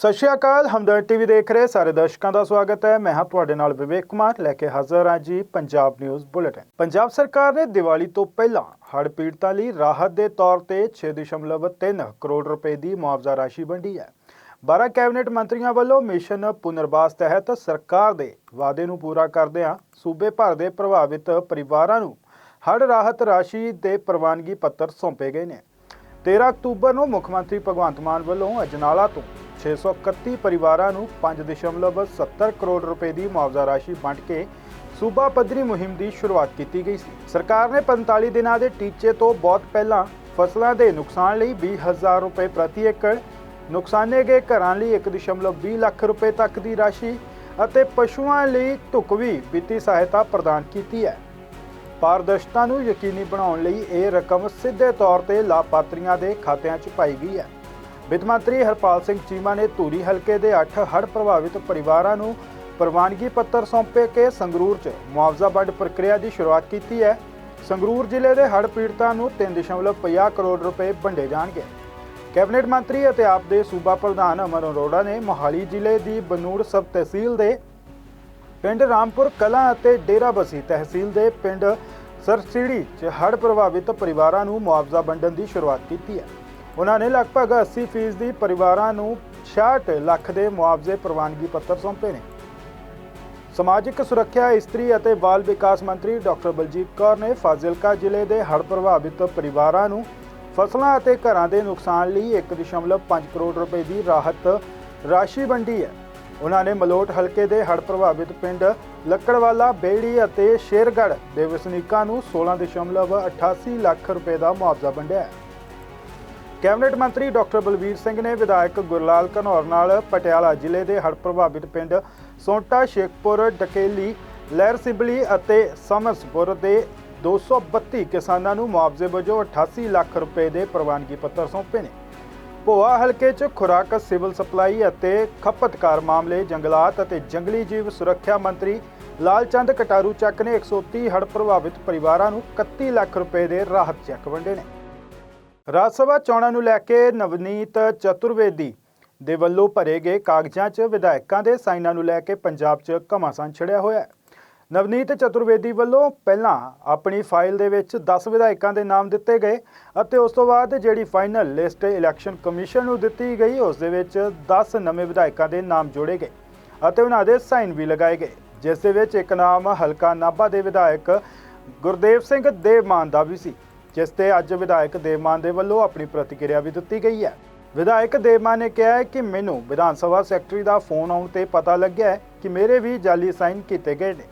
ਸਤਿ ਸ਼੍ਰੀ ਅਕਾਲ, ਹਮਦਰਦ ਟੀਵੀ ਦੇਖ ਰਹੇ ਸਾਰੇ ਦਰਸ਼ਕਾਂ ਦਾ ਸਵਾਗਤ ਹੈ। ਮੈਂ ਹਾਂ ਤੁਹਾਡੇ ਨਾਲ ਵਿਵੇਕ ਕੁਮਾਰ, ਲੈ ਕੇ ਹਾਜ਼ਰ ਹਾਂ ਜੀ ਪੰਜਾਬ ਨਿਊਜ਼ ਬੁਲੇਟਿਨ। ਪੰਜਾਬ ਸਰਕਾਰ ਨੇ ਦੀਵਾਲੀ ਤੋਂ ਪਹਿਲਾਂ ਹੜ੍ਹ ਪੀੜਤਾਂ ਲਈ ਰਾਹਤ ਦੇ ਤੌਰ ਤੇ 6.3 ਕਰੋੜ ਰੁਪਏ ਦੀ ਮੁਆਵਜ਼ਾ ਰਾਸ਼ੀ ਵੰਡੀ ਹੈ। 12 ਕੈਬਨਿਟ ਮੰਤਰੀਆਂ ਵੱਲੋਂ ਮਿਸ਼ਨ ਪੁਨਰਵਾਸ ਤਹਿਤ ਸਰਕਾਰ ਦੇ ਵਾਅਦੇ ਨੂੰ ਪੂਰਾ ਕਰਦਿਆਂ ਸੂਬੇ ਭਰ ਦੇ ਪ੍ਰਭਾਵਿਤ ਪਰਿਵਾਰਾਂ ਨੂੰ ਹੜ੍ਹ ਰਾਹਤ ਰਾਸ਼ੀ ਦੇ ਪ੍ਰਵਾਨਗੀ ਪੱਤਰ ਸੌਂਪੇ ਗਏ ਨੇ। 13 ਅਕਤੂਬਰ ਨੂੰ ਮੁੱਖ ਮੰਤਰੀ ਭਗਵੰਤ ਮਾਨ ਵੱਲੋਂ ਅਜਨਾਲਾ ਤੋਂ 631 ਪਰਿਵਾਰਾਂ ਨੂੰ 5.70 ਕਰੋੜ ਰੁਪਏ ਦੀ ਮੁਆਵਜ਼ਾ ਰਾਸ਼ੀ ਵੰਡ ਕੇ ਸੂਬਾ ਪੱਧਰੀ ਮੁਹਿੰਮ ਦੀ ਸ਼ੁਰੂਆਤ ਕੀਤੀ ਗਈ ਸੀ। ਸਰਕਾਰ ਨੇ 45 ਦਿਨਾਂ ਦੇ ਟੀਚੇ ਤੋਂ ਬਹੁਤ ਪਹਿਲਾਂ ਫਸਲਾਂ ਦੇ ਨੁਕਸਾਨ ਲਈ 20000 ਰੁਪਏ ਪ੍ਰਤੀ ਏਕੜ, ਨੁਕਸਾਨੇ ਗਏ ਘਰਾਂ ਲਈ 1.20 ਲੱਖ ਰੁਪਏ ਤੱਕ ਦੀ ਰਾਸ਼ੀ ਅਤੇ ਪਸ਼ੂਆਂ ਲਈ ਢੁਕਵੀਂ ਵਿੱਤੀ ਸਹਾਇਤਾ ਪ੍ਰਦਾਨ ਕੀਤੀ ਹੈ। ਪਾਰਦਰਸ਼ਤਾ ਨੂੰ ਯਕੀਨੀ ਬਣਾਉਣ ਲਈ ਇਹ ਰਕਮ ਸਿੱਧੇ ਤੌਰ ਤੇ ਲਾਭਪਾਤਰੀਆਂ ਦੇ ਖਾਤਿਆਂ 'ਚ ਪਾਈ ਗਈ ਹੈ। ਵਿੱਤ ਮੰਤਰੀ ਹਰਪਾਲ ਸਿੰਘ ਚੀਮਾ ਨੇ ਧੂਰੀ ਹਲਕੇ ਦੇ 8 ਹੜ੍ਹ ਪ੍ਰਭਾਵਿਤ ਪਰਿਵਾਰਾਂ ਨੂੰ ਪ੍ਰਵਾਨਗੀ ਪੱਤਰ ਸੌਂਪੇ ਕੇ ਸੰਗਰੂਰ 'ਚ ਮੁਆਵਜ਼ਾ ਵੰਡ ਪ੍ਰਕਿਰਿਆ ਦੀ ਸ਼ੁਰੂਆਤ ਕੀਤੀ ਹੈ। ਸੰਗਰੂਰ ਜ਼ਿਲ੍ਹੇ ਦੇ ਹੜ੍ਹ ਪੀੜਤਾਂ ਨੂੰ 3.50 ਕਰੋੜ ਰੁਪਏ ਵੰਡੇ ਜਾਣਗੇ। ਕੈਬਨਿਟ ਮੰਤਰੀ ਅਤੇ ਆਪ ਦੇ ਸੂਬਾ ਪ੍ਰਧਾਨ ਅਮਰ ਅਰੋੜਾ ਨੇ ਮੋਹਾਲੀ ਜ਼ਿਲ੍ਹੇ ਦੀ ਬਨੂੜ ਸਬ ਤਹਿਸੀਲ ਦੇ ਪਿੰਡ ਰਾਮਪੁਰ ਕਲਾਂ ਅਤੇ ਡੇਰਾਬੱਸੀ ਤਹਿਸੀਲ ਦੇ ਪਿੰਡ ਸਰਸੀੜੀ 'ਚ ਹੜ੍ਹ ਪ੍ਰਭਾਵਿਤ ਪਰਿਵਾਰਾਂ ਨੂੰ ਮੁਆਵਜ਼ਾ ਵੰਡਣ ਦੀ ਸ਼ੁਰੂਆਤ ਕੀਤੀ ਹੈ। ਉਹਨਾਂ ਨੇ ਲਗਭਗ 80% ਦੀ ਪਰਿਵਾਰਾਂ ਨੂੰ 66 ਲੱਖ ਦੇ ਮੁਆਵਜ਼ੇ ਪ੍ਰਵਾਨਗੀ ਪੱਤਰ ਸੌਂਪੇ ਨੇ। ਸਮਾਜਿਕ ਸੁਰੱਖਿਆ, ਇਸਤਰੀ ਅਤੇ ਬਾਲ ਵਿਕਾਸ ਮੰਤਰੀ ਡਾਕਟਰ ਬਲਜੀਤ ਕੌਰ ਨੇ ਫਾਜ਼ਿਲਕਾ ਜ਼ਿਲ੍ਹੇ ਦੇ ਹੜ੍ਹ ਪ੍ਰਭਾਵਿਤ ਪਰਿਵਾਰਾਂ ਨੂੰ ਫਸਲਾਂ ਅਤੇ ਘਰਾਂ ਦੇ ਨੁਕਸਾਨ ਲਈ 1.5 ਕਰੋੜ ਰੁਪਏ ਦੀ ਰਾਹਤ ਰਾਸ਼ੀ ਵੰਡੀ ਹੈ। ਉਹਨਾਂ ਨੇ ਮਲੋਟ ਹਲਕੇ ਦੇ ਹੜ੍ਹ ਪ੍ਰਭਾਵਿਤ ਪਿੰਡ ਲੱਕੜਵਾਲਾ, ਬੇੜੀ ਅਤੇ ਸ਼ੇਰਗੜ੍ਹ ਦੇ ਵਸਨੀਕਾਂ ਨੂੰ 16.88 ਲੱਖ ਰੁਪਏ ਦਾ ਮੁਆਵਜ਼ਾ ਵੰਡਿਆ ਹੈ। ਕੈਬਨਿਟ ਮੰਤਰੀ ਡਾਕਟਰ ਬਲਬੀਰ ਸਿੰਘ ਨੇ ਵਿਧਾਇਕ ਗੁਰਲਾਲ ਘਨੌਰ ਨਾਲ ਪਟਿਆਲਾ ਜ਼ਿਲ੍ਹੇ ਦੇ ਹੜ੍ਹ ਪ੍ਰਭਾਵਿਤ ਪਿੰਡ ਸੋਂਟਾ, ਸ਼ੇਖਪੁਰ, ਡਕੇਲੀ, ਲਹਿਰ ਸਿਬਲੀ ਅਤੇ ਸਮਸਪੁਰ ਦੇ 232 ਕਿਸਾਨਾਂ ਨੂੰ ਮੁਆਵਜ਼ੇ ਵਜੋਂ 88 ਲੱਖ ਰੁਪਏ ਦੇ ਪ੍ਰਵਾਨਗੀ ਪੱਤਰ ਸੌਂਪੇ ਨੇ। ਭੋਆ ਹਲਕੇ 'ਚ ਖੁਰਾਕ, ਸਿਵਲ ਸਪਲਾਈ ਅਤੇ ਖਪਤਕਾਰ ਮਾਮਲੇ, ਜੰਗਲਾਤ ਅਤੇ ਜੰਗਲੀ ਜੀਵ ਸੁਰੱਖਿਆ ਮੰਤਰੀ ਲਾਲਚੰਦ ਕਟਾਰੂ ਚੱਕ ਨੇ 130 ਹੜ੍ਹ ਪ੍ਰਭਾਵਿਤ ਪਰਿਵਾਰਾਂ ਨੂੰ 31 ਲੱਖ ਰੁਪਏ ਦੇ ਰਾਹਤ ਚੈੱਕ ਵੰਡੇ ਨੇ। ਰਾਜ ਸਭਾ ਚੋਣਾਂ ਨੂੰ ਲੈ ਕੇ ਨਵਨੀਤ ਚਤੁਰਵੇਦੀ ਦੇ ਵੱਲੋਂ ਭਰੇ ਗਏ ਕਾਗਜ਼ਾਂ 'ਚ ਵਿਧਾਇਕਾਂ ਦੇ ਸਾਈਨਾਂ ਨੂੰ ਲੈ ਕੇ ਪੰਜਾਬ 'ਚ ਘਮਾਸਾਨ ਛੜਿਆ ਹੋਇਆ ਹੈ। ਨਵਨੀਤ ਚਤੁਰਵੇਦੀ ਵੱਲੋਂ ਪਹਿਲਾਂ ਆਪਣੀ ਫਾਈਲ ਦੇ ਵਿੱਚ 10 ਵਿਧਾਇਕਾਂ ਦੇ ਨਾਮ ਦਿੱਤੇ ਗਏ ਅਤੇ ਉਸ ਤੋਂ ਬਾਅਦ ਜਿਹੜੀ ਫਾਈਨਲ ਲਿਸਟ ਇਲੈਕਸ਼ਨ ਕਮਿਸ਼ਨ ਨੂੰ ਦਿੱਤੀ ਗਈ, ਉਸ ਦੇ ਵਿੱਚ 10 ਨਵੇਂ ਵਿਧਾਇਕਾਂ ਦੇ ਨਾਮ ਜੋੜੇ ਗਏ ਅਤੇ ਉਹਨਾਂ ਦੇ ਸਾਈਨ ਵੀ ਲਗਾਏ ਗਏ, ਜਿਸ ਦੇ ਵਿੱਚ ਇੱਕ ਨਾਮ ਹਲਕਾ ਨਾਭਾ ਦੇ ਵਿਧਾਇਕ ਗੁਰਦੇਵ ਸਿੰਘ ਦੇਵਮਾਨ ਦਾ ਵੀ ਸੀ। ਜਿਸ ਤੇ ਅੱਜ ਵਿਧਾਇਕ ਦੇਵਮਾਨ ਦੇ ਵੱਲੋਂ ਆਪਣੀ ਪ੍ਰਤੀਕਿਰਿਆ ਵੀ ਦਿੱਤੀ ਗਈ ਹੈ। ਵਿਧਾਇਕ ਦੇਵਮਾਨ ਨੇ ਕਿਹਾ ਹੈ ਕਿ ਮੈਨੂੰ ਵਿਧਾਨ ਸਭਾ ਸੈਕਟਰੀ ਦਾ ਫੋਨ ਆਉਣ ਤੇ ਪਤਾ ਲੱਗਿਆ ਕਿ ਮੇਰੇ ਵੀ ਜਾਲੀ ਸਾਈਨ ਕੀਤੇ ਗਏ ਨੇ।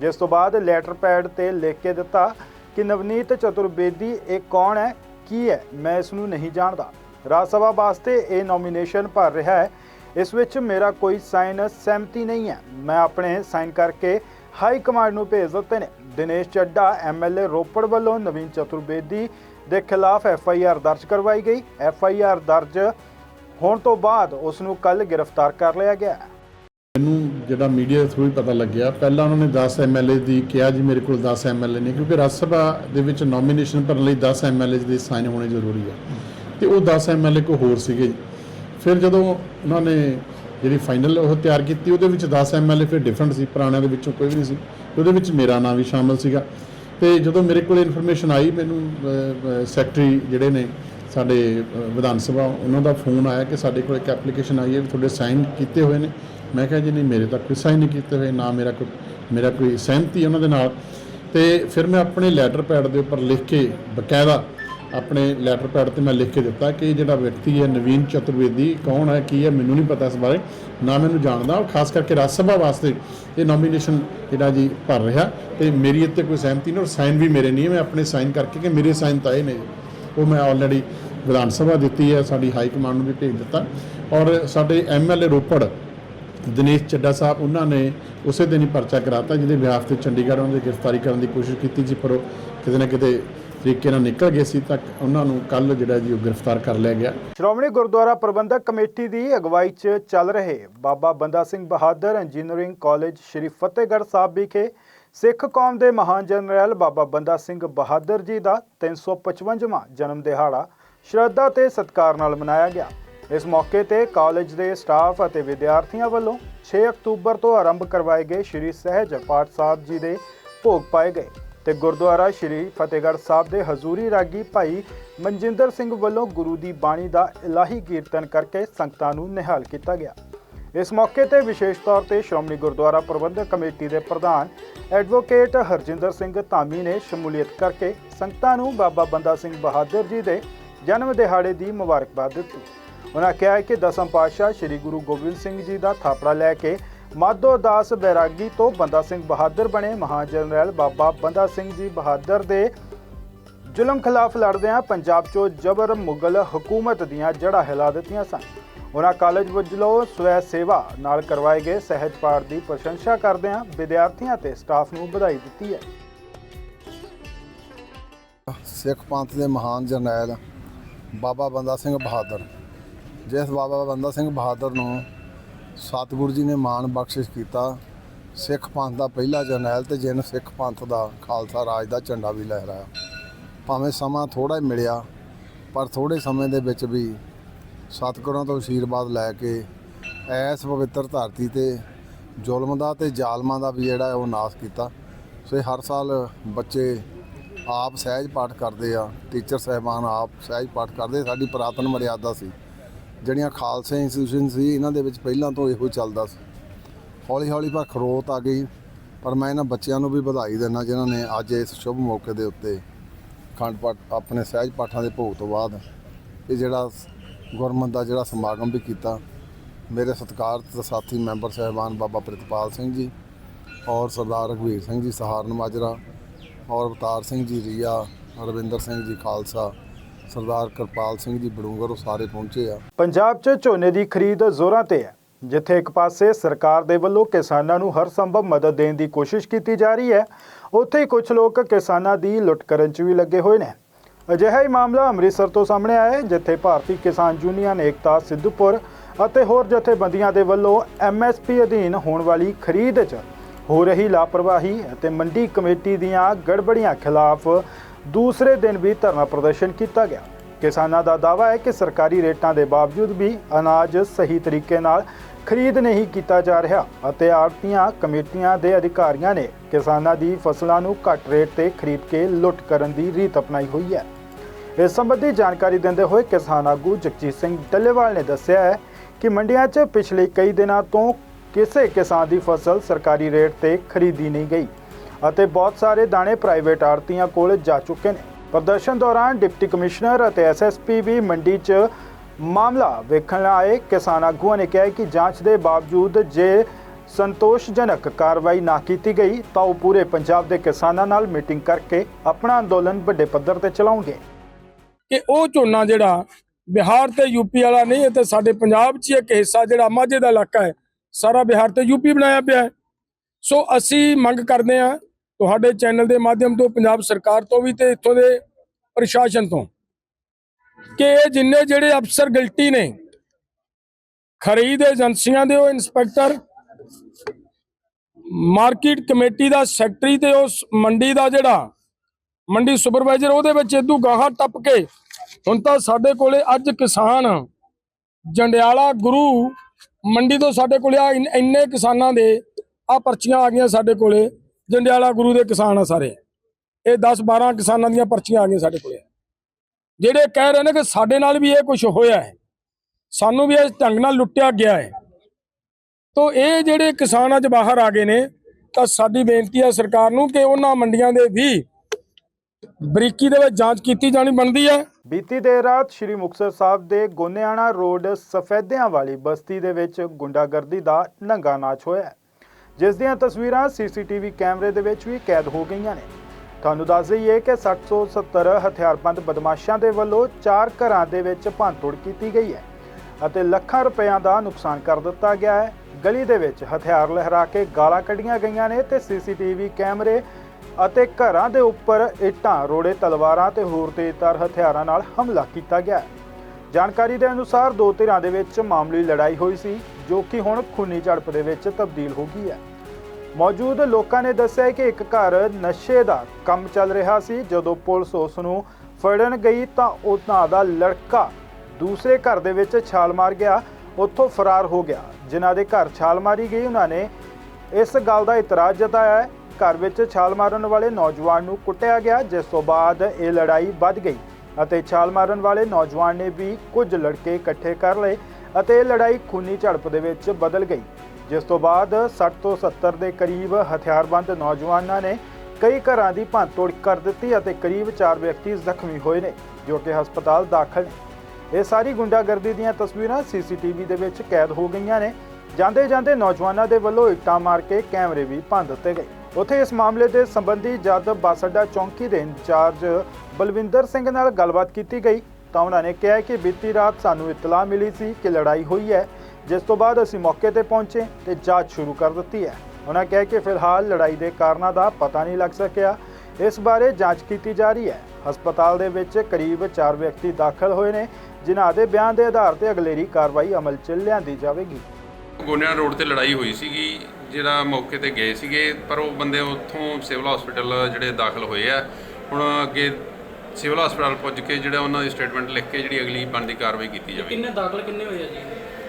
ਜਿਸ ਤੋਂ ਬਾਅਦ ਲੈਟਰ ਪੈਡ ਤੇ ਲਿਖ ਕੇ ਦਿੱਤਾ ਕਿ ਨਵਨੀਤ ਚਤੁਰਵੇਦੀ ਇਹ ਕੌਣ ਹੈ, ਕੀ ਹੈ, ਮੈਂ ਇਸ ਨੂੰ ਨਹੀਂ ਜਾਣਦਾ। ਰਾਜ ਸਭਾ ਵਾਸਤੇ ਇਹ ਨੋਮੀਨੇਸ਼ਨ ਭਰ ਰਿਹਾ ਹੈ। ਇਸ ਵਿੱਚ ਮੇਰਾ ਕੋਈ ਸਾਈਨ ਸਹਿਮਤੀ ਨਹੀਂ ਹੈ। ਮੈਂ ਆਪਣੇ ਸਾਈਨ ਕਰਕੇ ਹਾਈ ਕਮਾਂਡ ਨੂੰ ਭੇਜ ਦਿੱਤੇ ਨੇ। ਦਿਨੇਸ਼ ਚੱਡਾ ਐਮਐਲਏ ਰੋਪੜ ਵੱਲੋਂ ਨਵੀਨ ਚਤੁਰਵੇਦੀ ਦੇ ਖਿਲਾਫ ਐਫਆਈਆਰ ਦਰਜ ਕਰਵਾਈ ਗਈ। ਐਫਆਈਆਰ ਦਰਜ ਹੋਣ ਤੋਂ ਬਾਅਦ ਉਸ ਨੂੰ ਕੱਲ ਗ੍ਰਿਫਤਾਰ ਕਰ ਲਿਆ ਗਿਆ ਮੈਨੂੰ ਜਿਹੜਾ ਮੀਡੀਆ ਦੇ ਥਰੂ ਹੀ ਪਤਾ ਲੱਗਿਆ, ਪਹਿਲਾਂ ਉਹਨਾਂ ਨੇ 10 ਐਮਐਲਏ ਦੀ ਕਿਹਾ ਜੀ, ਮੇਰੇ ਕੋਲ 10 ਐਮਐਲਏ ਨੇ, ਕਿਉਂਕਿ ਰਾਜ ਸਭਾ ਦੇ ਵਿੱਚ ਨੋਮੀਨੇਸ਼ਨ ਭਰਨ ਲਈ 10 ਐਮਐਲਏ ਦੇ ਸਾਈਨ ਹੋਣੇ ਜ਼ਰੂਰੀ ਆ। ਤੇ ਉਹ 10 ਐਮਐਲਏ ਕੋ ਹੋਰ ਸੀਗੇ ਜੀ। ਫਿਰ ਜਦੋਂ ਉਹਨਾਂ ਨੇ ਜਿਹੜੀ ਫਾਈਨਲ ਉਹ ਤਿਆਰ ਕੀਤੀ। ਉਹਦੇ ਵਿੱਚ 10 ਐਮਐਲਏ ਫਿਰ ਡਿਫਰੈਂਟ ਸੀ, ਪੁਰਾਣਿਆਂ ਦੇ ਵਿੱਚੋਂ ਕੋਈ ਵੀ ਨਹੀਂ ਸੀ। ਉਹਦੇ ਵਿੱਚ ਮੇਰਾ ਨਾਮ ਵੀ ਸ਼ਾਮਲ ਸੀਗਾ। ਤੇ ਜਦੋਂ ਮੇਰੇ ਕੋਲ ਇਨਫੋਰਮੇਸ਼ਨ ਆਈ, ਮੈਨੂੰ ਸੈਕਟਰੀ ਜਿਹੜੇ ਨੇ ਸਾਡੇ ਵਿਧਾਨ ਸਭਾ, ਉਹਨਾਂ ਦਾ ਫੋਨ ਆਇਆ ਕਿ ਸਾਡੇ ਕੋਲ ਇੱਕ ਐਪਲੀਕੇਸ਼ਨ ਆਈ ਹੈ ਤੁਹਾਡੇ ਸਾਈਨ ਕੀਤੇ ਹੋਏ ਨੇ। ਮੈਂ ਕਿਹਾ ਜੀ, ਨਹੀਂ, ਮੇਰੇ ਤਾਂ ਕੋਈ ਸਾਈਨ ਨਹੀਂ ਕੀਤੇ ਹੋਏ, ਨਾ ਮੇਰਾ ਕੋਈ ਮੇਰਾ ਕੋਈ ਸਹਿਮਤੀ ਉਹਨਾਂ ਦੇ ਨਾਲ। ਤੇ ਫਿਰ ਮੈਂ ਆਪਣੇ ਲੈਟਰ ਪੈਡ ਦੇ ਉੱਪਰ ਲਿਖ ਕੇ ਬਕਾਇਦਾ ਆਪਣੇ ਲੈਟਰ ਪੈਡ ਤੇ ਮੈਂ ਲਿਖ ਕੇ ਦਿੱਤਾ ਕਿ ਜਿਹੜਾ ਵਿਅਕਤੀ ਹੈ ਨਵੀਨ ਚਤੁਰਵੇਦੀ, ਕੌਣ ਹੈ, ਕੀ ਹੈ, ਮੈਨੂੰ ਨਹੀਂ ਪਤਾ ਇਸ ਬਾਰੇ, ਨਾ ਮੈਨੂੰ ਜਾਣਦਾ। ਔਰ ਖਾਸ ਕਰਕੇ ਰਾਜ ਸਭਾ ਵਾਸਤੇ ਇਹ ਨੋਮੀਨੇਸ਼ਨ ਜਿਹੜਾ ਜੀ ਭਰ ਰਿਹਾ ਤੇ ਮੇਰੀ ਇੱਥੇ ਕੋਈ ਸਹਿਮਤੀ ਨਹੀਂ ਔਰ ਸਾਈਨ ਵੀ ਮੇਰੇ ਨਹੀਂ ਹੈ। ਮੈਂ ਆਪਣੇ ਸਾਈਨ ਕਰਕੇ ਕਿ ਮੇਰੇ ਸਾਈਨ ਤਾਂ ਇਹ ਨੇ। ਉਹ ਮੈਂ ਆਲਰੇਡੀ ਵਿਧਾਨ ਸਭਾ ਦਿੱਤੀ ਹੈ, ਸਾਡੀ ਹਾਈ ਕਮਾਂਡ ਨੂੰ ਵੀ ਭੇਜ ਦਿੱਤਾ। ਔਰ ਸਾਡੇ ਐਮਐਲਏ ਰੋਪੜ, ਦਿਨੇਸ਼ ਚੱਡਾ ਸਾਹਿਬ, ਉਹਨਾਂ ਨੇ ਉਸੇ ਦਿਨ ਹੀ ਪਰਚਾ ਕਰਾਤਾ, ਜਿਹਦੇ ਵਿਆਹ ਤੇ ਚੰਡੀਗੜ੍ਹ ਉਹਨਾਂ ਦੀ ਗ੍ਰਿਫਤਾਰੀ ਕਰਨ ਦੀ ਕੋਸ਼ਿਸ਼ ਕੀਤੀ ਸੀ, ਪਰ ਉਹ ਕਿਤੇ ਨਾ ਕਿਤੇ ਤਰੀਕੇ ਨਾਲ ਨਿਕਲ ਗਏ ਸੀ ਤੱਕ ਉਹਨਾਂ ਨੂੰ ਕੱਲ ਜਿਹੜਾ ਜੀ ਉਹ ਗ੍ਰਿਫਤਾਰ ਕਰ ਲਿਆ ਗਿਆ। ਸ਼੍ਰੋਮਣੀ ਗੁਰਦੁਆਰਾ ਪ੍ਰਬੰਧਕ ਕਮੇਟੀ ਦੀ ਅਗਵਾਈ 'ਚ ਚੱਲ ਰਹੇ ਬਾਬਾ ਬੰਦਾ ਸਿੰਘ ਬਹਾਦਰ ਇੰਜੀਨੀਅਰਿੰਗ ਕਾਲਜ ਸ਼੍ਰੀ ਫਤਿਹਗੜ੍ਹ ਸਾਹਿਬ ਵਿਖੇ ਸਿੱਖ ਕੌਮ ਦੇ ਮਹਾਨ ਜਨਰਲ ਬਾਬਾ ਬੰਦਾ ਸਿੰਘ ਬਹਾਦਰ ਜੀ ਦਾ 355ਵਾਂ ਜਨਮ ਦਿਹਾੜਾ ਸ਼ਰਧਾ ਤੇ ਸਤਿਕਾਰ ਨਾਲ ਮਨਾਇਆ ਗਿਆ। ਇਸ ਮੌਕੇ ਤੇ ਕਾਲਜ ਦੇ ਸਟਾਫ ਅਤੇ ਵਿਦਿਆਰਥੀਆਂ ਵੱਲੋਂ 6 ਅਕਤੂਬਰ ਤੋਂ ਆਰੰਭ ਕਰਵਾਏ ਗਏ ਸ਼੍ਰੀ ਸਹਿਜ ਪਾਠ ਸਾਹਿਬ ਜੀ ਦੇ ਭੋਗ ਪਾਏ ਗਏ। ਤੇ ਗੁਰਦੁਆਰਾ ਸ਼੍ਰੀ ਫਤਿਹਗੜ੍ਹ ਸਾਹਿਬ ਦੇ ਹਜ਼ੂਰੀ ਰਾਗੀ ਭਾਈ ਮਨਜਿੰਦਰ ਸਿੰਘ ਵੱਲੋਂ ਗੁਰੂ ਦੀ ਬਾਣੀ ਦਾ ਇਲਾਹੀ ਕੀਰਤਨ ਕਰਕੇ ਸੰਗਤਾਂ ਨੂੰ ਨਿਹਾਲ ਕੀਤਾ ਗਿਆ। ਇਸ ਮੌਕੇ ਤੇ ਵਿਸ਼ੇਸ਼ ਤੌਰ ਤੇ ਸ਼੍ਰੋਮਣੀ ਗੁਰਦੁਆਰਾ ਪ੍ਰਬੰਧਕ ਕਮੇਟੀ ਦੇ ਪ੍ਰਧਾਨ ਐਡਵੋਕੇਟ ਹਰਜਿੰਦਰ ਸਿੰਘ ਧਾਮੀ ਨੇ ਸ਼ਮੂਲੀਅਤ ਕਰਕੇ ਸੰਗਤਾਂ ਨੂੰ ਬਾਬਾ ਬੰਦਾ ਸਿੰਘ ਬਹਾਦਰ ਜੀ ਦੇ ਜਨਮ ਦਿਹਾੜੇ ਦੀ ਮੁਬਾਰਕਬਾਦ ਦਿੱਤੀ। ਉਹਨਾਂ ਕਿਹਾ ਕਿ ਦਸਮ ਪਾਤਸ਼ਾਹ ਸ੍ਰੀ ਗੁਰੂ ਗੋਬਿੰਦ ਸਿੰਘ ਜੀ ਦਾ ਥਾਪੜਾ ਲੈ ਕੇ ਮਾਧੋ ਦਾਸ ਬੈਰਾਗੀ ਤੋਂ ਬੰਦਾ ਸਿੰਘ ਬਹਾਦਰ ਬਣੇ। ਮਹਾਂ ਜਨਰਲ ਬਾਬਾ ਬੰਦਾ ਸਿੰਘ ਜੀ ਬਹਾਦਰ ਦੇ ਜ਼ੁਲਮ ਖਿਲਾਫ ਲੜਦਿਆਂ ਪੰਜਾਬ 'ਚੋਂ ਜਬਰ ਮੁਗਲ ਹਕੂਮਤ ਦੀਆਂ ਜੜ੍ਹਾਂ ਹਿਲਾ ਦਿੱਤੀਆਂ ਸਨ। ਉਹਨਾਂ ਕਾਲਜ ਵੱਲੋਂ ਸਵੈ ਸੇਵਾ ਨਾਲ ਕਰਵਾਏ ਗਏ ਸਹਿਜ ਪਾਠ ਦੀ ਪ੍ਰਸ਼ੰਸਾ ਕਰਦਿਆਂ ਵਿਦਿਆਰਥੀਆਂ ਤੇ ਸਟਾਫ ਨੂੰ ਵਧਾਈ ਦਿੱਤੀ ਹੈ। ਸਿੱਖ ਪੰਥ ਦੇ ਮਹਾਨ ਜਰਨੈਲ ਬਾਬਾ ਬੰਦਾ ਸਿੰਘ ਬਹਾਦਰ। ਜਿਸ ਬਾਬਾ ਬੰਦਾ ਸਿੰਘ ਬਹਾਦਰ ਨੂੰ ਸਤਿਗੁਰੂ ਜੀ ਨੇ ਮਾਣ ਬਖਸ਼ਿਸ਼ ਕੀਤਾ। ਸਿੱਖ ਪੰਥ ਦਾ ਪਹਿਲਾ ਜਰਨੈਲ ਤੇ ਜਿਨ ਸਿੱਖ ਪੰਥ ਦਾ ਖਾਲਸਾ ਰਾਜ ਦਾ ਝੰਡਾ ਵੀ ਲਹਿਰਾਇਆ। ਭਾਵੇਂ ਸਮਾਂ ਥੋੜਾ ਹੀ ਮਿਲਿਆ, ਪਰ ਥੋੜੇ ਸਮੇਂ ਦੇ ਵਿੱਚ ਵੀ ਸਤਿਗੁਰਾਂ ਤੋਂ ਆਸ਼ੀਰਵਾਦ ਲੈ ਕੇ ਐਸ ਪਵਿੱਤਰ ਧਰਤੀ ਤੇ ਜ਼ੁਲਮ ਦਾ ਤੇ ਜ਼ਾਲਮਾਂ ਦਾ ਵੀ ਜਿਹੜਾ ਉਹ ਨਾਸ਼ ਕੀਤਾ। ਸੋ ਇਹ ਹਰ ਸਾਲ ਬੱਚੇ ਆਪ ਸਹਿਜ ਪਾਠ ਕਰਦੇ ਆ, ਟੀਚਰ ਸਹਿਬਾਨ ਆਪ ਸਹਿਜ ਪਾਠ ਕਰਦੇ। ਸਾਡੀ ਪੁਰਾਤਨ ਮਰਿਆਦਾ ਸੀ। ਜਿਹੜੀਆਂ ਖਾਲਸਾ ਇੰਸਟੀਟਿਊਸ਼ਨ ਸੀ, ਇਹਨਾਂ ਦੇ ਵਿੱਚ ਪਹਿਲਾਂ ਤੋਂ ਇਹੋ ਚੱਲਦਾ ਸੀ। ਹੌਲੀ ਹੌਲੀ ਪਰ ਖਰੋਤ ਆ ਗਈ, ਪਰ ਮੈਂ ਇਹਨਾਂ ਬੱਚਿਆਂ ਨੂੰ ਵੀ ਵਧਾਈ ਦਿੰਦਾ ਜਿਨ੍ਹਾਂ ਨੇ ਅੱਜ ਇਸ ਸ਼ੁਭ ਮੌਕੇ ਦੇ ਉੱਤੇ ਖੰਡ ਪਾਠ, ਆਪਣੇ ਸਹਿਜ ਪਾਠਾਂ ਦੇ ਭੋਗ ਤੋਂ ਬਾਅਦ ਇਹ ਜਿਹੜਾ ਗੁਰਮਤ ਦਾ ਜਿਹੜਾ ਸਮਾਗਮ ਵੀ ਕੀਤਾ। ਮੇਰੇ ਸਤਿਕਾਰਤ ਸਾਥੀ ਮੈਂਬਰ ਸਹਿਬਾਨ ਬਾਬਾ ਪ੍ਰਿਤਪਾਲ ਸਿੰਘ ਜੀ ਔਰ ਸਰਦਾਰ ਰਘਵੀਰ ਸਿੰਘ ਜੀ ਸਹਾਰਨ ਮਾਜਰਾ ਔਰ ਅਵਤਾਰ ਸਿੰਘ ਜੀ, ਰੀਆ, ਰਵਿੰਦਰ ਸਿੰਘ ਜੀ, ਖਾਲਸਾ ਸਰਦਾਰ ਕਿਰਪਾਲ ਸਿੰਘ ਜੀ ਬੜੂੰਗਰ ਉਹ ਸਾਰੇ ਪਹੁੰਚੇ ਆ। ਪੰਜਾਬ 'ਚ ਝੋਨੇ ਦੀ ਖਰੀਦ ਜ਼ੋਰਾਂ ਤੇ ਹੈ, ਜਿੱਥੇ ਇੱਕ ਪਾਸੇ ਸਰਕਾਰ ਦੇ ਵੱਲੋਂ ਕਿਸਾਨਾਂ ਨੂੰ ਹਰ ਸੰਭਵ ਮਦਦ ਦੇਣ ਦੀ ਕੋਸ਼ਿਸ਼ ਕੀਤੀ ਜਾ ਰਹੀ ਹੈ, ਉੱਥੇ ਹੀ ਕੁਝ ਲੋਕ ਕਿਸਾਨਾਂ ਦੀ ਲੁੱਟ ਕਰਨ 'ਚ ਵੀ ਲੱਗੇ ਹੋਏ ਨੇ। ਅਜਿਹਾ ਹੀ ਮਾਮਲਾ ਅੰਮ੍ਰਿਤਸਰ ਤੋਂ ਸਾਹਮਣੇ ਆਇਆ ਹੈ, ਜਿੱਥੇ ਭਾਰਤੀ ਕਿਸਾਨ ਯੂਨੀਅਨ, ਏਕਤਾ, ਸਿੱਧੂਪੁਰ ਅਤੇ ਹੋਰ ਜਥੇਬੰਦੀਆਂ ਦੇ ਵੱਲੋਂ ਐਮਐਸਪੀ ਅਧੀਨ ਹੋਣ ਵਾਲੀ ਖਰੀਦ 'ਚ ਹੋ ਰਹੀ ਲਾਪਰਵਾਹੀ ਅਤੇ ਮੰਡੀ ਕਮੇਟੀ ਦੀਆਂ ਗੜਬੜੀਆਂ ਖਿਲਾਫ ਦੂਸਰੇ ਦਿਨ ਵੀ ਧਰਨਾ ਪ੍ਰਦਰਸ਼ਨ ਕੀਤਾ ਗਿਆ। ਕਿਸਾਨਾਂ ਦਾ ਦਾਅਵਾ ਹੈ ਕਿ ਸਰਕਾਰੀ ਰੇਟਾਂ ਦੇ ਬਾਵਜੂਦ ਵੀ ਅਨਾਜ ਸਹੀ ਤਰੀਕੇ ਨਾਲ ਖਰੀਦ ਨਹੀਂ ਕੀਤਾ ਜਾ ਰਿਹਾ ਅਤੇ ਆੜਤੀਆਂ ਕਮੇਟੀਆਂ ਦੇ ਅਧਿਕਾਰੀਆਂ ਨੇ ਕਿਸਾਨਾਂ ਦੀ ਫਸਲਾਂ ਨੂੰ ਘੱਟ ਰੇਟ ਤੇ ਖਰੀਦ ਕੇ ਲੁੱਟ ਕਰਨ ਦੀ ਰੀਤ ਅਪਣਾਈ ਹੋਈ ਹੈ। ਇਸ ਸੰਬੰਧੀ ਜਾਣਕਾਰੀ ਦਿੰਦੇ ਹੋਏ ਕਿਸਾਨ ਆਗੂ ਜਗਜੀਤ ਸਿੰਘ ਡੱਲੇਵਾਲ ਨੇ ਦੱਸਿਆ ਹੈ ਕਿ ਮੰਡੀਆਂ 'ਚ ਪਿਛਲੇ ਕਈ ਦਿਨਾਂ ਤੋਂ ਕਿਸੇ ਕਿਸਾਨ ਦੀ ਫਸਲ ਸਰਕਾਰੀ ਰੇਟ ਤੇ ਖਰੀਦੀ ਨਹੀਂ ਗਈ ਅਤੇ ਬਹੁਤ ਸਾਰੇ ਦਾਣੇ ਪ੍ਰਾਈਵੇਟ ਆੜਤੀਆਂ ਕੋਲ ਜਾ ਚੁੱਕੇ ਨੇ। ਪ੍ਰਦਰਸ਼ਨ ਦੌਰਾਨ ਡਿਪਟੀ ਕਮਿਸ਼ਨਰ ਅਤੇ ਐਸਐਸਪੀ ਵੀ ਮੰਡੀ 'ਚ ਮਾਮਲਾ ਵੇਖਣ ਆਏ। ਕਿਸਾਨ ਆਗੂਆਂ ਨੇ ਕਿਹਾ ਕਿ ਜਾਂਚ ਦੇ ਬਾਵਜੂਦ ਜੇ ਸੰਤੋਸ਼ਜਨਕ ਕਾਰਵਾਈ ਨਾ ਕੀਤੀ ਗਈ ਤਾਂ ਉਹ ਪੂਰੇ ਪੰਜਾਬ ਦੇ ਕਿਸਾਨਾਂ ਨਾਲ ਮੀਟਿੰਗ ਕਰਕੇ ਆਪਣਾ ਅੰਦੋਲਨ ਵੱਡੇ ਪੱਧਰ ਤੇ ਚਲਾਉਣਗੇ। ਕਿ ਉਹ ਝੋਨਾ ਜਿਹੜਾ ਬਿਹਾਰ ਤੇ ਯੂਪੀ ਵਾਲਾ ਨਹੀਂ ਹੈ ਤੇ ਸਾਡੇ ਪੰਜਾਬ 'ਚ ਇੱਕ ਹਿੱਸਾ ਜਿਹੜਾ ਮਾਝੇ ਦਾ ਇਲਾਕਾ ਹੈ ਸਾਰਾ ਬਿਹਾਰ ਤੇ ਯੂਪੀ ਬਣਾਇਆ ਪਿਆ ਹੈ। ਸੋ ਅਸੀਂ ਮੰਗ ਕਰਦੇ ਹਾਂ ਤੁਹਾਡੇ ਚੈਨਲ ਦੇ ਮਾਧਿਅਮ ਤੋਂ, ਪੰਜਾਬ ਸਰਕਾਰ ਤੋਂ ਵੀ ਤੇ ਇੱਥੋਂ ਦੇ ਪ੍ਰਸ਼ਾਸਨ ਤੋਂ, ਕਿ ਇਹ ਜਿੰਨੇ ਜਿਹੜੇ ਅਫਸਰ ਗਿਲਟੀ ਨੇ, ਖਰੀਦ ਏਜੰਸੀਆਂ ਦੇ ਉਹ ਇੰਸਪੈਕਟਰ, ਮਾਰਕੀਟ ਕਮੇਟੀ ਦਾ ਸੈਕਟਰੀ ਤੇ ਉਸ ਮੰਡੀ ਦਾ ਜਿਹੜਾ, ਮੰਡੀ ਸੁਪਰਵਾਈਜ਼ਰ ਉਹਦੇ ਵਿੱਚ ਇਦੂ ਗਾਹਾਂ ਟੱਪ ਕੇ, ਹੁਣ ਤਾਂ ਸਾਡੇ ਕੋਲੇ ਅੱਜ ਕਿਸਾਨ ਜੰਡਿਆਲਾ ਗੁਰੂ ਮੰਡੀ ਤੋਂ ਸਾਡੇ ਕੋਲੇ ਆ ਇੰਨੇ ਕਿਸਾਨਾਂ ਦੇ ਆ ਪਰਚੀਆਂ ਆ ਗਈਆਂ ਸਾਡੇ ਕੋਲੇ, ਜੰਡਿਆਲਾ ਗੁਰੂ ਦੇ ਕਿਸਾਨ ਆ ਸਾਰੇ। ਇਹ 10 12 ਕਿਸਾਨਾਂ ਦੀਆਂ ਪਰਚੀਆਂ ਆ ਗਈਆਂ ਸਾਡੇ ਕੋਲੇ। ਜਿਹੜੇ ਕਹਿ ਰਹੇ ਨੇ ਕਿ ਸਾਡੇ ਨਾਲ ਵੀ ਇਹ ਕੁਝ ਹੋਇਆ ਹੈ, ਸਾਨੂੰ ਵੀ ਇਸ ਢੰਗ ਨਾਲ ਲੁੱਟਿਆ ਗਿਆ ਹੈ। ਤੋ ਇਹ ਜਿਹੜੇ ਕਿਸਾਨ ਅੱਜ ਬਾਹਰ ਆ ਗਏ ਨੇ, ਤਾਂ ਸਾਡੀ ਬੇਨਤੀ ਹੈ ਸਰਕਾਰ ਨੂੰ ਕਿ ਉਹਨਾਂ ਮੰਡੀਆਂ ਦੇ ਵੀ ਬਰੀਕੀ ਦੇ ਵਿੱਚ ਜਾਂਚ ਕੀਤੀ ਜਾਣੀ ਬਣਦੀ ਹੈ। ਬੀਤੀ ਦੇਰ ਰਾਤ ਸ਼੍ਰੀ ਮੁਕਤਸਰ ਸਾਹਿਬ ਦੇ ਗੋਨਿਆਣਾ ਰੋਡ ਸਫੈਦਿਆਂ ਵਾਲੀ ਬਸਤੀ ਦੇ ਵਿੱਚ ਗੁੰਡਾਗਰਦੀ ਦਾ ਨੰਗਾ ਨਾਚ ਹੋਇਆ ਜਿਸ ਦੀਆਂ ਤਸਵੀਰਾਂ ਸੀਸੀਟੀਵੀ ਕੈਮਰੇ ਦੇ ਵਿੱਚ ਵੀ ਕੈਦ ਹੋ ਗਈਆਂ ਨੇ। ਤੁਹਾਨੂੰ ਦੱਸ ਦਈਏ ਕਿ 770 ਹਥਿਆਰਬੰਦ ਬਦਮਾਸ਼ਾਂ ਦੇ ਵੱਲੋਂ ਚਾਰ ਘਰਾਂ ਦੇ ਵਿੱਚ ਭੰਨਤੋੜ ਕੀਤੀ ਗਈ ਹੈ ਅਤੇ ਲੱਖਾਂ ਰੁਪਇਆਂ ਦਾ ਨੁਕਸਾਨ ਕਰ ਦਿੱਤਾ ਗਿਆ ਹੈ। ਗਲੀ ਦੇ ਵਿੱਚ ਹਥਿਆਰ ਲਹਿਰਾ ਕੇ ਗਾਲਾਂ ਕੱਢੀਆਂ ਗਈਆਂ ਨੇ ਤੇ ਸੀਸੀਟੀਵੀ ਕੈਮਰੇ ਅਤੇ ਘਰਾਂ ਦੇ ਉੱਪਰ ਇੱਟਾਂ, ਰੋੜੇ, ਤਲਵਾਰਾਂ ਤੇ ਹੋਰ ਤੇਜ਼ਧਾਰ ਹਥਿਆਰਾਂ ਨਾਲ ਹਮਲਾ ਕੀਤਾ ਗਿਆ। ਜਾਣਕਾਰੀ ਦੇ ਅਨੁਸਾਰ ਦੋ ਧਿਰਾਂ ਦੇ ਵਿੱਚ ਮਾਮੂਲੀ ਲੜਾਈ ਹੋਈ ਸੀ, ਜੋ ਕਿ ਹੁਣ ਖੂਨੀ ਝੜਪ ਦੇ ਵਿੱਚ ਤਬਦੀਲ ਹੋ ਗਈ ਹੈ। ਮੌਜੂਦ ਲੋਕਾਂ ਨੇ ਦੱਸਿਆ ਕਿ ਇੱਕ ਘਰ ਨਸ਼ੇ ਦਾ ਕੰਮ ਚੱਲ ਰਿਹਾ ਸੀ। ਜਦੋਂ ਪੁਲਿਸ ਉਸ ਨੂੰ ਫੜਨ ਗਈ ਤਾਂ ਉਹਨਾਂ ਦਾ ਲੜਕਾ ਦੂਸਰੇ ਘਰ ਦੇ ਵਿੱਚ ਛਾਲ ਮਾਰ ਗਿਆ, ਉੱਥੋਂ ਫਰਾਰ ਹੋ ਗਿਆ। ਜਿਨ੍ਹਾਂ ਦੇ ਘਰ ਛਾਲ ਮਾਰੀ ਗਈ, ਉਹਨਾਂ ਨੇ ਇਸ ਗੱਲ ਦਾ ਇਤਰਾਜ਼ ਜਤਾਇਆ ਘਰ ਵਿੱਚ ਛਾਲ ਮਾਰਨ ਵਾਲੇ ਨੌਜਵਾਨ ਨੂੰ ਕੁੱਟਿਆ ਗਿਆ, ਜਿਸ ਤੋਂ ਬਾਅਦ ਇਹ ਲੜਾਈ ਵੱਧ ਗਈ ਅਤੇ ਛਾਲ ਮਾਰਨ ਵਾਲੇ ਨੌਜਵਾਨ ਨੇ ਵੀ ਕੁਝ ਲੜਕੇ ਇਕੱਠੇ ਕਰ ਲਏ ਅਤੇ ਇਹ ਲੜਾਈ ਖੂਨੀ ਝੜਪ ਦੇ ਵਿੱਚ ਬਦਲ ਗਈ, ਜਿਸ ਤੋਂ ਬਾਅਦ 60 ਤੋਂ 70 ਦੇ ਕਰੀਬ ਹਥਿਆਰਬੰਦ ਨੌਜਵਾਨਾਂ ਨੇ ਕਈ ਘਰਾਂ ਦੀ ਭੰਨਤੋੜ ਕਰ ਦਿੱਤੀ ਅਤੇ ਕਰੀਬ 4 ਵਿਅਕਤੀ ਜ਼ਖਮੀ ਹੋਏ ਨੇ, ਜੋ ਕਿ ਹਸਪਤਾਲ ਦਾਖਲ ਨੇ। ਇਹ ਸਾਰੀ ਗੁੰਡਾਗਰਦੀ ਦੀਆਂ ਤਸਵੀਰਾਂ ਸੀਸੀਟੀਵੀ ਦੇ ਵਿੱਚ ਕੈਦ ਹੋ ਗਈਆਂ ਨੇ। ਜਾਂਦੇ ਜਾਂਦੇ ਨੌਜਵਾਨਾਂ ਦੇ ਵੱਲੋਂ ਇੱਟਾਂ ਮਾਰ ਕੇ ਕੈਮਰੇ ਵੀ ਭੰਨ ਦਿੱਤੇ ਗਏ। ਉੱਥੇ ਇਸ ਮਾਮਲੇ ਦੇ ਸੰਬੰਧੀ ਜਦ ਬੱਸ ਅੱਡਾ ਚੌਂਕੀ ਦੇ ਇੰਚਾਰਜ ਬਲਵਿੰਦਰ ਸਿੰਘ ਨਾਲ ਗੱਲਬਾਤ ਕੀਤੀ ਗਈ ਤਾਂ ਉਹਨਾਂ ਨੇ ਕਿਹਾ ਕਿ ਬੀਤੀ ਰਾਤ ਸਾਨੂੰ ਇਤਲਾਹ ਮਿਲੀ ਸੀ ਕਿ ਲੜਾਈ ਹੋਈ ਹੈ, ਜਿਸ ਤੋਂ ਬਾਅਦ ਅਸੀਂ ਮੌਕੇ ਤੇ ਪਹੁੰਚੇ ਤੇ ਜਾਂਚ ਸ਼ੁਰੂ ਕਰ ਦਿੱਤੀ ਹੈ। ਉਹਨਾਂ ਕਿਹਾ ਕਿ ਫਿਲਹਾਲ ਲੜਾਈ ਦੇ ਕਾਰਨਾਂ ਦਾ ਪਤਾ ਨਹੀਂ ਲੱਗ ਸਕਿਆ। ਇਸ ਬਾਰੇ ਜਾਂਚ ਕੀਤੀ ਜਾ ਰਹੀ ਹੈ। ਹਸਪਤਾਲ ਦੇ ਵਿੱਚ ਕਰੀਬ 4 ਵਿਅਕਤੀ ਦਾਖਲ ਹੋਏ ਨੇ, ਜਿਨ੍ਹਾਂ ਦੇ ਬਿਆਨ ਦੇ ਆਧਾਰ ਤੇ ਅਗਲੇਰੀ ਕਾਰਵਾਈ ਅਮਲ 'ਚ ਲਿਆਂਦੀ ਜਾਵੇਗੀ। ਗੋਨਿਆ ਰੋਡ ਤੇ ਲੜਾਈ ਹੋਈ ਸੀਗੀ। ਜਿਹੜਾ ਮੌਕੇ ਤੇ ਗਏ ਸੀਗੇ ਪਰ ਉਹ ਬੰਦੇ ਉੱਥੋਂ ਸਿਵਲ ਹਸਪੀਟਲ ਜਿਹੜੇ ਦਾਖਲ ਹੋਏ ਆ। ਹੁਣ ਅੱਗੇ ਸਿਵਲ ਹਸਪੀਟਲ ਪੁੱਜ ਕੇ ਜਿਹੜਾ ਉਹਨਾਂ ਦੀ ਸਟੇਟਮੈਂਟ ਲਿਖ ਕੇ ਜਿਹੜੀ ਅਗਲੀ ਬਣਦੀ ਕਾਰਵਾਈ ਕੀਤੀ ਜਾਵੇਗੀ ਕਿੰਨੇ ਦਾਖਲ ਕਿੰਨੇ ਹੋਏ ਆ ਜੀ?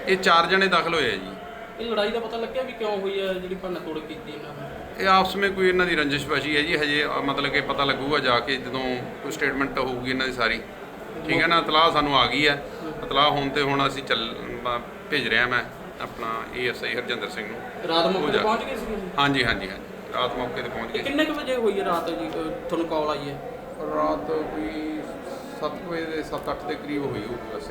ਇਹ ਚਾਰ ਜਣੇ ਦਾਖਲ ਹੋਏ ਆ ਜੀ। ਇਹ ਲੜਾਈ ਦਾ ਪਤਾ ਲੱਗਿਆ ਵੀ ਕਿਉਂ ਹੋਈ ਹੈ ਜਿਹੜੀ ਭੰਨ ਤੋੜ ਕੀਤੀ ਇਹਨਾਂ ਨੇ? ਇਹ ਆਪਸ ਵਿੱਚ ਕੋਈ ਇਹਨਾਂ ਦੀ ਰੰਜਿਸ਼ਬਾਜੀ ਹੈ ਜੀ ਹਜੇ ਅ, ਮਤਲਬ ਕਿ ਪਤਾ ਲੱਗੂਗਾ ਜਾ ਕੇ ਜਦੋਂ ਕੋਈ ਸਟੇਟਮੈਂਟ ਹੋਊਗੀ ਇਹਨਾਂ ਦੀ ਸਾਰੀ। ਠੀਕ ਹੈ ਨਾ ਇਤਲਾਹ ਸਾਨੂੰ ਆ ਗਈ ਹੈ। ਇਤਲਾਹ ਹੋਣ ਤੇ ਹੁਣ ਅਸੀਂ ਚੱਲ ਬ- ਭੇਜ ਰਿਹਾ ਮੈਂ। ਆਪਣਾ ਏਐਸਆਈ ਹਰਜਿੰਦਰ ਸਿੰਘ ਨੂੰ। ਰਾਤ ਮੌਕੇ ਤੇ ਪਹੁੰਚ ਗਏ ਸੀ ਹਾਂਜੀ ਹਾਂਜੀ ਹਾਂਜੀ। ਰਾਤ ਮੌਕੇ ਤੇ ਪਹੁੰਚ ਇਹ ਗਏ। ਕਿੰਨੇ ਕੁ ਵਜੇ ਹੋਈ ਹੈ ਰਾਤ ਜੀ? ਅਹ ਤੁਹਾਨੂੰ ਕਾਲ ਆਈ ਹੈ? ਰਾਤ ਕੋਈ 7 ਵਜੇ ਦੇ 7-8 ਦੇ ਕਰੀਬ ਹੋਈ ਹੋਊਗੀ ਵੈਸੇ।